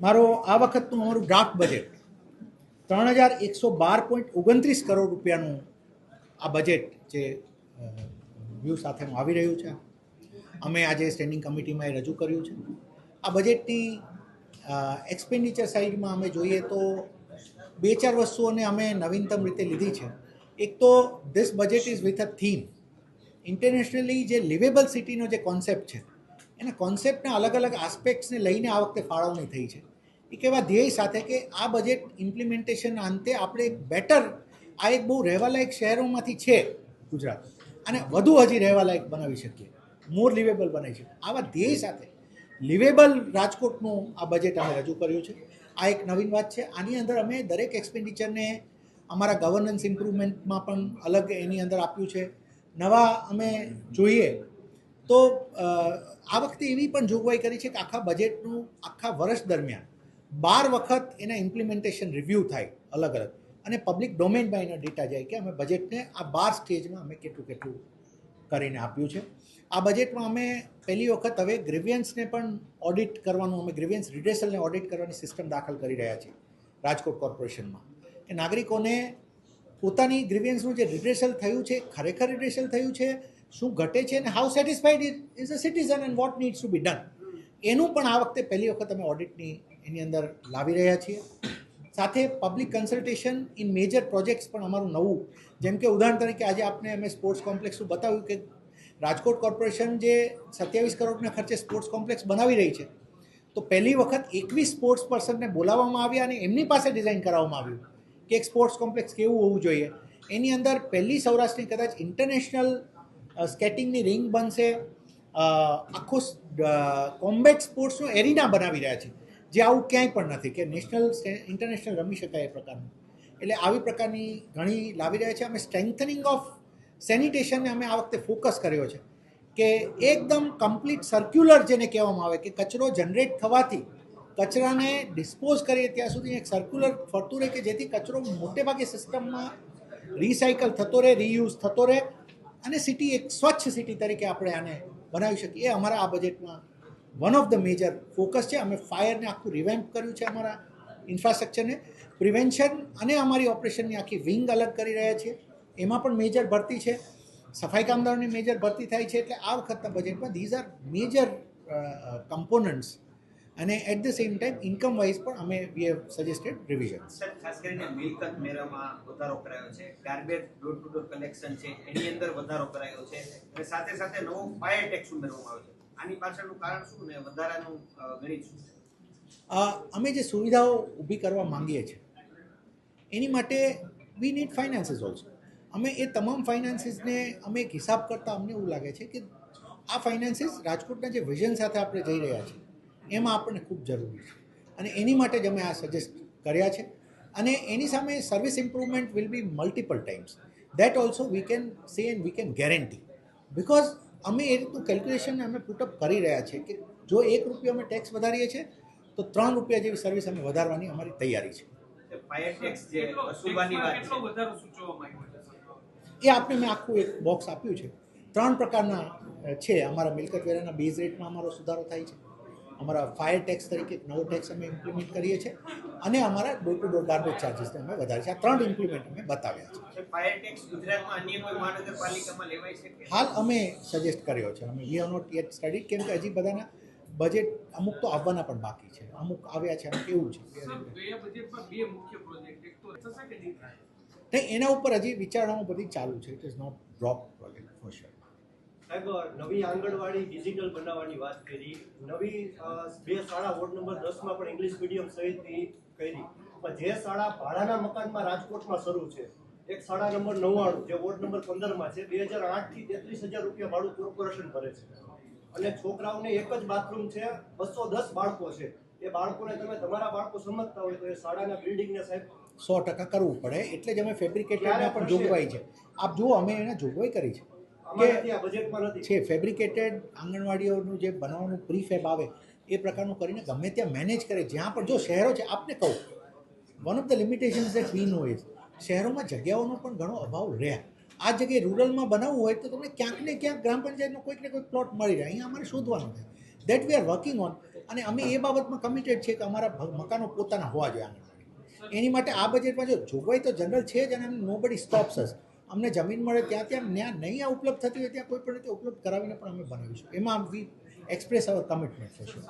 મારો આ વખતનું અમારું ડ્રાફ્ટ બજેટ ત્રણ હજાર એકસો બાર પોઈન્ટ ઓગણત્રીસ કરોડ રૂપિયાનું આ બજેટ જે વ્યૂ સાથેનું આવી રહ્યું છે. અમે આજે સ્ટેન્ડિંગ કમિટીમાં એ રજૂ કર્યું છે. આ બજેટની એક્સપેન્ડિચર સાઇડમાં અમે જોઈએ તો બે ચાર વસ્તુઓને અમે નવીનતમ રીતે લીધી છે. એક તો this budget is with a theme internationally જે લિવેબલ સિટીનો જે કોન્સેપ્ટ છે એના કોન્સેપ્ટના અલગ અલગ આસ્પેક્ટ્સને લઈને આ વખતે ફાળવણી થઈ છે. એક એવા ધ્યેય સાથે કે આ બજેટ ઇમ્પ્લિમેન્ટેશન અંતે આપણે બેટર આ એક બહુ રહેવાલાયક શહેરોમાંથી છે ગુજરાત. અને વધુ હજી રહેવાલાયક બનાવી શકીએ. મોર લિવેબલ બનાવી શકીએ આવા ધ્યેય સાથે લિવેબલ રાજકોટનું આ બજેટ અમે રજૂ કર્યું છે. આ એક નવીન વાત છે. આની અંદર અમે દરેક એક્સપેન્ડિચરને અમારા ગવર્નન્સ ઇમ્પ્રુવમેન્ટમાં પણ અલગ એની અંદર આપ્યું છે. નવા અમે જોઈએ તો આ વખતે એવી પણ જોગવાઈ કરી છે કે આખા બજેટનું આખા વર્ષ દરમિયાન બાર વખત એના ઇમ્પ્લિમેન્ટેશન રિવ્યૂ થાય અલગ અલગ. અને પબ્લિક ડોમેનમાં એના ડેટા જાય કે અમે બજેટને આ બાર સ્ટેજમાં અમે કેટલું કેટલું કરીને આપ્યું છે. આ બજેટમાં અમે પહેલી વખત હવે ગ્રીવિયન્સને પણ ઓડિટ કરવાનું, અમે ગ્રીવિયન્સ રિડેસલને ઓડિટ કરવાની સિસ્ટમ દાખલ કરી રહ્યા છીએ રાજકોટ કોર્પોરેશનમાં કે નાગરિકોને પોતાની ગ્રીવિયન્સનું જે રિડ્રેસલ થયું છે, ખરેખર રિડ્રેસલ થયું છે શું ઘટે છે અને how satisfied is a citizen and what needs to be done એનું પણ આ વખતે પહેલી વખત અમે ઓડિટની એની અંદર લાવી રહ્યા છીએ. સાથે public consultation in major projects પણ અમારું નવું. જેમ કે ઉદાહરણ તરીકે આજે આપને અમે સ્પોર્ટ્સ કોમ્પ્લેક્સનું બતાવ્યું કે રાજકોટ કોર્પોરેશન જે સત્યાવીસ કરોડના ખર્ચે સ્પોર્ટ્સ કોમ્પ્લેક્સ બનાવી રહી છે. તો પહેલી વખત એકવીસ સ્પોર્ટ્સ પર્સનને બોલાવવામાં આવ્યા અને એમની પાસે ડિઝાઇન કરાવવામાં આવ્યું કે એક સ્પોર્ટ્સ કોમ્પ્લેક્સ કેવું હોવું જોઈએ. એની અંદર પહેલી સૌરાષ્ટ્રની કદાચ ઇન્ટરનેશનલ સ્કેટિંગની રિંગ બનશે. આખો કોમ્બેટ સ્પોર્ટ્સનું એરિના બનાવી રહ્યા છે. જે આવું ક્યાંય પણ નથી, કે નેશનલ ઇન્ટરનેશનલ રમી શકાય એ પ્રકારનું. એટલે આવી પ્રકારની ઘણી લાવી રહ્યા છે. અમે સ્ટ્રેન્થનિંગ ઓફ સેનિટેશનને અમે આ વખતે ફોકસ કર્યો છે. કે એકદમ કમ્પ્લીટ સર્ક્યુલર જેને કહેવામાં આવે, કે કચરો જનરેટ થવાથી કચરાને ડિસ્પોઝ કરીએ ત્યાં સુધી એક સર્ક્યુલર ફરતું રહે કે જેથી કચરો મોટેભાગે સિસ્ટમમાં રિસાયકલ થતો રહે રીયુઝ થતો રહે. અને સિટી એક સ્વચ્છ સિટી તરીકે આપણે આને બનાવી શકીએ. એ અમારા આ બજેટમાં one of the major focus છે. અમે ફાયરને આખું રિવેમ્પ કર્યું છે અમારા ઇન્ફ્રાસ્ટ્રક્ચરને પ્રિવેન્શન અને અમારી ઓપરેશનની આખી વિંગ અલગ કરી રહ્યા છીએ. એમાં પણ મેજર ભરતી છે. સફાઈ કામદારોની મેજર ભરતી થાય છે. એટલે આ વખતના બજેટમાં ધીઝ આર મેજર કમ્પોનન્ટ્સ અને at the same time income wise પણ અમે we have suggested revision sir ખાસ કરીને મિલકત મેરામાં વધારો કરાયો છે. Garbage door to door collection છે. એની અંદર વધારો કરાયો છે. અને સાથે સાથે નવો ફાયર ટેક્સ ઉમેરવામાં આવ્યો છે. આની પાછળનું કારણ શું ને વધારાનું ગણિત શું છે? અમે જે સુવિધાઓ ઊભી કરવા માંગીએ છીએ એની માટે વી નીડ ફાઇનાન્સીસ ઓલ્સો અમે એ તમામ ફાઇનાન્સીસને અમે એક હિસાબ કરતાં અમને એવું લાગે છે કે આ ફાઇનાન્સીસ રાજકોટના જે વિઝન સાથે આપણે જઈ રહ્યા છીએ એમાં આપણને ખૂબ જરૂરી છે. અને એની માટે જ અમે આ સજેસ્ટ કર્યા છે. અને એની સામે service improvement will be multiple times that also we can say and we can guarantee because અમે એ રીતનું કેલ્ક્યુલેશન અમે પુટઅપ કરી રહ્યા છીએ કે જો એક રૂપિયો અમે ટેક્સ વધારીએ છીએ તો ત્રણ રૂપિયા જેવી સર્વિસ અમે વધારવાની અમારી તૈયારી છે. તે ફાયર ટેક્સ જે કેટલો વસૂલવાની વાત કેટલો છે વધારો સૂચવવામાં આવ્યો છે સર? એ આપને મેં આખું એક બોક્સ આપ્યું છે. ત્રણ પ્રકારના છે અમારા મિલકત વેરાના બેઝ રેટમાં અમારો સુધારો થાય છે. અમારા ફાયર ટેક્સ તરીકે એક નવો ટેક્સ અમે ઇમ્પ્લિમેન્ટ કરીએ છીએ અને અમારા ડોર ટુ ડોર ગાર્બેજ ચાર્જીસને અમે વધારે છે. આ ત્રણ ઇમ્પ્લિમેન્ટ અમે બતાવ્યા છે. ફાયર ટેક્સ ગુજરાતમાં અન્ય કોઈ મહાનગરપાલિકામાં લેવાય છે હાલ અમે સજેસ્ટ કર્યો છે. અમે we have not yet study કેમ કે હજી બધાના બજેટ અમુક તો આવવાના પણ બાકી છે. અમુક આવ્યા છે. અમુક એવું છે? સર ગયા બજેટમાં બે મુખ્ય પ્રોજેક્ટ એક તો થશે કે નહીં થાય નહીં એના ઉપર હજી વિચારણાઓ બધી ચાલુ છે. It is not drop project for sure સાહેબ નવી આંગણવાડી ડિજિટલ બનાવવાની વાત કરી. નવી બે શાળા વોર્ડ નંબર દસમાં પણ ઇંગ્લિશ મીડિયમ સહિતની કરી. પણ જે શાળા ભાડાના મકાનમાં રાજકોટમાં શરૂ છે એક શાળા નંબર નવ્વાણું જે વોર્ડ નંબર પંદરમાં છે બે હજાર આઠથી તેત્રીસ હજાર રૂપિયા ભાડું કોર્પોરેશન ભરે છે. અને છોકરાઓને એક જ બાથરૂમ છે બસો દસ બાળકો છે. એ બાળકોને તમે તમારા બાળકો સમજતા હોય તો એ શાળાના બિલ્ડિંગને સાહેબ સો ટકા કરવું પડે. એટલે જ અમે ફેબ્રિકેટેડમાં પણ જોગવાઈ છે. આપ જુઓ અમે એને જોગવાઈ કરી છે. કે છે ફેબ્રિકેટેડ આંગણવાડીઓનું જે બનાવવાનું પ્રીફેબ આવે એ પ્રકારનું કરીને ગમે ત્યાં મેનેજ કરે જ્યાં પણ જો શહેરો છે આપને કહું one of the limitations that we know is શહેરોમાં જગ્યાઓનો પણ ઘણો અભાવ રહે. આ જગ્યાએ રૂરલમાં બનાવવું હોય તો તમને ક્યાંક ને ક્યાંક ગ્રામ પંચાયતનો કોઈક ને કોઈક પ્લોટ મળી રહે અહીંયા અમારે શોધવાનું છે. That we are working on અને અમે એ બાબતમાં કમિટેડ છે કે અમારા મકાનો પોતાના હોવા જોઈએ આંગણવાડી. એની માટે આ બજેટમાં જો જોગવાઈ તો જનરલ છે જ અને નો બડી સ્ટોપ્સ અસ અમને જમીન મળે ત્યાં ત્યાં ત્યાં નહીં આ ઉપલબ્ધ થતી હોય ત્યાં કોઈ પણ રીતે ઉપલબ્ધ કરાવીને પણ અમે બનાવીશું એમાં વી એક્સપ્રેસ અવર કમિટમેન્ટ છે